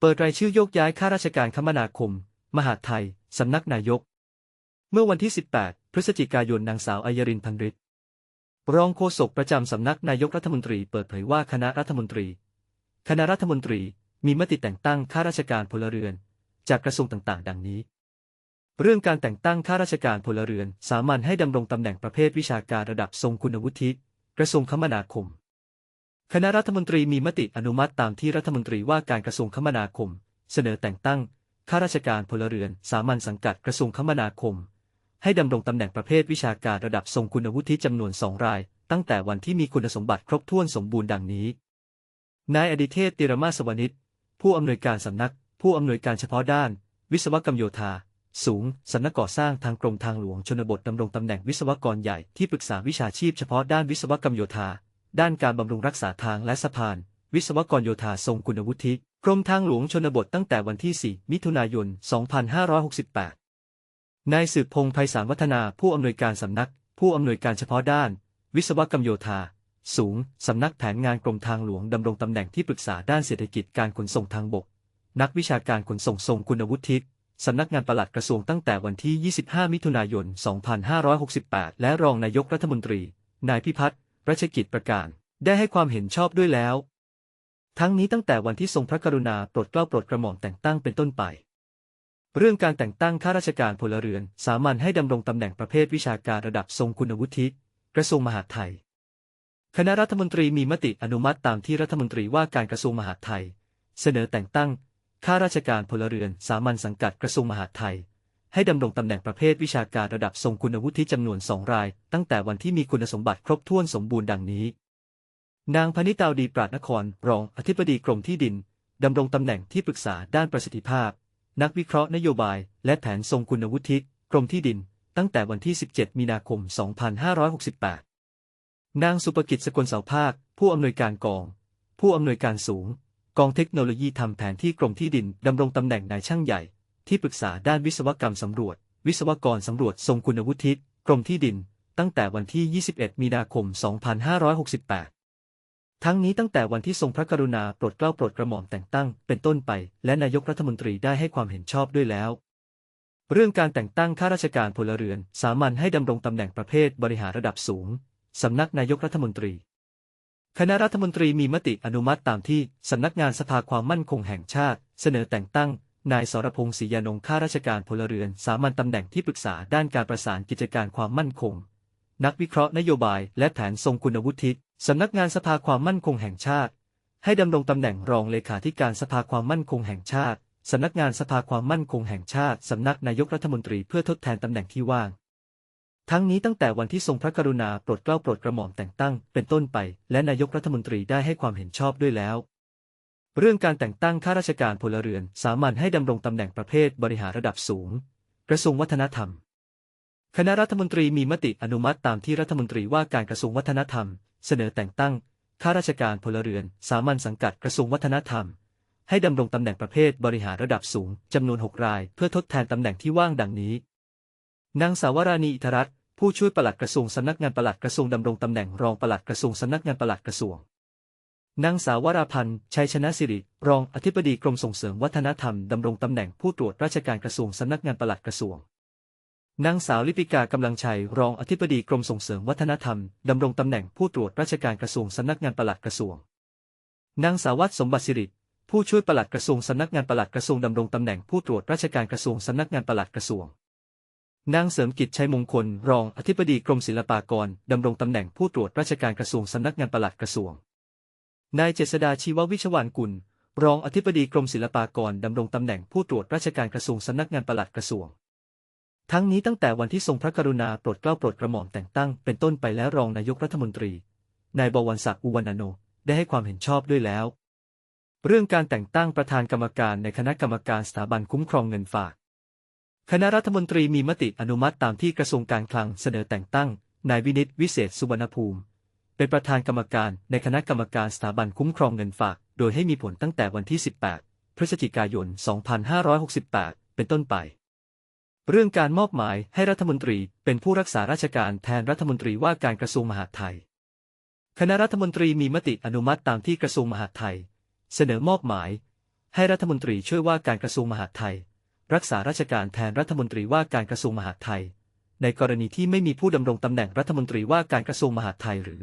เปิดรายชื่อโยกย้ายข้าราชการคมนาคม มหาดไทย สำนักนายก เมื่อวันที่ 18 พฤศจิกายนนางสาวอัยรินพันฤทธิ์รองโฆษกประจำสำนักนายกรัฐมนตรีเปิดเผยว่าคณะรัฐมนตรี คณะรัฐมนตรีมีมติแต่งตั้งข้าราชการพลเรือน จากกระทรวงต่างๆ ดังนี้ เรื่องการแต่งตั้งข้าราชการพลเรือน สามัญให้ดำรงตำแหน่งประเภทวิชาการระดับทรงคุณวุฒิ กระทรวงคมนาคม คณะรัฐมนตรีมีมติอนุมัติตามที่รัฐมนตรีว่าการกระทรวงคมนาคม เสนอแต่งตั้งข้าราชการพลเรือนสามัญสังกัดกระทรวงคมนาคม ให้ดำรงตำแหน่งประเภทวิชาการระดับทรงคุณวุฒิจำนวนสองราย ตั้งแต่วันที่มีคุณสมบัติครบถ้วนสมบูรณ์ดังนี้ นายอดิเทพติรมาสวนิชผู้อำนวยการสำนัก ผู้อำนวยการเฉพาะด้าน วิศวกรรมโยธา สูงสำนักก่อสร้างทางกรมทางหลวงชนบทดำรงตำแหน่งวิศวกรใหญ่ที่ปรึกษาวิชาชีพเฉพาะด้านวิศวกรรมโยธา ด้านการบำรุงรักษาทางและสะพาน วิศวกรโยธาทรงคุณวุฒิกรมทางหลวงชนบทตั้งแต่วันที่ 4 มิถุนายน 2568 นายสืบพงษ์ไพศาลวัฒนาผู้อำนวยการสำนัก ผู้อำนวยการเฉพาะด้าน วิศวกรรมโยธา สูง สำนักแผนงานกรมทางหลวงดำรงตำแหน่งที่ปรึกษาด้านเศรษฐกิจการขนส่งทางบก นักวิชาการขนส่งทรงคุณวุฒิสำนักงานปลัดกระทรวงตั้งแต่วันที่ 25 มิถุนายน 2568 และรองนายกรัฐมนตรี นายพิพัฒน์ รัชกิจประการ ได้ให้ความเห็นชอบด้วยแล้ว ทั้งนี้ตั้งแต่วันที่ทรงพระกรุณาโปรดเกล้าโปรดกระหม่อมแต่งตั้งเป็นต้นไป เรื่องการแต่งตั้งข้าราชการพลเรือน สามัญให้ดำรงตำแหน่งประเภทวิชาการระดับทรงคุณวุฒิ กระทรวงมหาดไทย คณะรัฐมนตรีมีมติอนุมัติตามที่รัฐมนตรีว่าการกระทรวงมหาดไทย เสนอแต่งตั้งข้าราชการพลเรือน สามัญสังกัดกระทรวงมหาดไทย ให้ดำรงตำแหน่งประเภทวิชาการระดับทรงคุณวุฒิจำนวนสองราย ตั้งแต่วันที่มีคุณสมบัติครบถ้วนสมบูรณ์ดังนี้ นางพนิตาวดีปราดนคร รองอธิบดีกรมที่ดินดำรงตำแหน่งที่ปรึกษาด้านประสิทธิภาพ นักวิเคราะห์นโยบาย และแผนทรงคุณวุฒิ กรมที่ดิน ตั้งแต่วันที่ 17 มีนาคม 2568 นางสุปกิจสกลเสาภาค ผู้อำนวยการกอง ผู้อำนวยการสูง กองเทคโนโลยีทำแผนที่กรมที่ดินดำรงตำแหน่งนายช่างใหญ่ ที่ปรึกษาด้านวิศวกรรมสำรวจ วิศวกรสำรวจทรงคุณวุฒิกรมที่ดิน ตั้งแต่วันที่ 21 มีนาคม 2568 ทั้งนี้ตั้งแต่วันที่ทรงพระกรุณาโปรดเกล้าโปรดกระหม่อมแต่งตั้งเป็นต้นไป และนายกรัฐมนตรีได้ให้ความเห็นชอบด้วยแล้ว เรื่องการแต่งตั้งข้าราชการพลเรือน สามัญให้ดำรงตำแหน่งประเภทบริหารระดับสูงสำนักนายกรัฐมนตรีคณะรัฐมนตรีมีมติอนุมัติตามที่ สำนักงานสภาความมั่นคงแห่งชาติ เสนอแต่งตั้ง นายสรพงศ์ศรียานงข้าราชการพลเรือน สามัญตำแหน่งที่ปรึกษาด้านการประสานกิจการความมั่นคง นักวิเคราะห์นโยบายและแผนทรงคุณวุฒิสำนักงานสภาความมั่นคงแห่งชาติ ให้ดำรงตำแหน่งรองเลขาธิการสภาความมั่นคงแห่งชาติสำนักงานสภาความมั่นคงแห่งชาติสำนักนายกรัฐมนตรีเพื่อทดแทนตำแหน่งที่ว่าง ทั้งนี้ตั้งแต่วันที่ทรงพระกรุณาโปรดเกล้าโปรดกระหม่อมแต่งตั้ง เป็นต้นไป และนายกรัฐมนตรีได้ให้ความเห็นชอบด้วยแล้ว เรื่องการแต่งตั้งข้าราชการพลเรือน สามัญให้ดำรงตำแหน่งประเภทบริหารระดับสูง กระทรวงวัฒนธรรม คณะรัฐมนตรีมีมติอนุมัติตามที่รัฐมนตรีว่าการกระทรวงวัฒนธรรม เสนอแต่งตั้งข้าราชการพลเรือน สามัญสังกัดกระทรวงวัฒนธรรม ให้ดำรงตำแหน่งประเภทบริหารระดับสูงจำนวน 6 ราย เพื่อทดแทนตำแหน่งที่ว่างดังนี้ นางสาวราณีอิทรัตผู้ช่วยปลัดกระทรวงสำนักงานปลัดกระทรวงดำรงตำแหน่งรองปลัดกระทรวงสำนักงานปลัดกระทรวง นางสาววราพันธ์ชัยชนะสิริ รองอธิบดีกรมส่งเสริมวัฒนธรรม ดำรงตำแหน่งผู้ตรวจราชการกระทรวงสำนักงานปลัดกระทรวง นางสาวลิปิกากำลังชัย รองอธิบดีกรมส่งเสริมวัฒนธรรม ดำรงตำแหน่งผู้ตรวจราชการกระทรวงสำนักงานปลัดกระทรวง นางสาวัตสมบัติสิริ ผู้ช่วยปลัดกระทรวงสำนักงานปลัดกระทรวงดำรงตำแหน่งผู้ตรวจราชการกระทรวงสำนักงานปลัดกระทรวงนางเสริมกิจชัยมงคล รองอธิบดีกรมศิลปากรดำรงตำแหน่งผู้ตรวจราชการกระทรวงสำนักงานปลัดกระทรวง นายเจษดาชีววิชวานกุล รองอธิบดีกรมศิลปากรดำรงตำแหน่งผู้ตรวจราชการกระทรวงสำนักงานปลัดกระทรวง ทั้งนี้ตั้งแต่วันที่ทรงพระกรุณาโปรดเกล้าโปรดกระหม่อมแต่งตั้งเป็นต้นไปแล้วรองนายกรัฐมนตรี นายบวรศักดิ์อุวรรณโนได้ให้ความเห็นชอบด้วยแล้ว เรื่องการแต่งตั้งประธานกรรมการในคณะกรรมการสถาบันคุ้มครองเงินฝาก คณะรัฐมนตรีมีมติอนุมัติตามที่กระทรวงการคลังเสนอแต่งตั้งนายวินิตวิเศษสุวรรณภูมิ เป็นประธานกรรมการในคณะกรรมการสถาบันคุ้มครองเงินฝาก โดยให้มีผลตั้งแต่วันที่ 18 พฤศจิกายน 2568 เป็นต้นไป เรื่องการมอบหมายให้รัฐมนตรีเป็นผู้รักษาราชการแทนรัฐมนตรีว่าการกระทรวงมหาดไทย คณะรัฐมนตรีมีมติอนุมัติตามที่กระทรวงมหาดไทย เสนอมอบหมาย ให้รัฐมนตรีช่วยว่าการกระทรวงมหาดไทย รักษาราชการแทนรัฐมนตรีว่าการกระทรวงมหาดไทยในกรณีที่ไม่มีผู้ดำรงตำแหน่งรัฐมนตรีว่าการกระทรวงมหาดไทยหรือ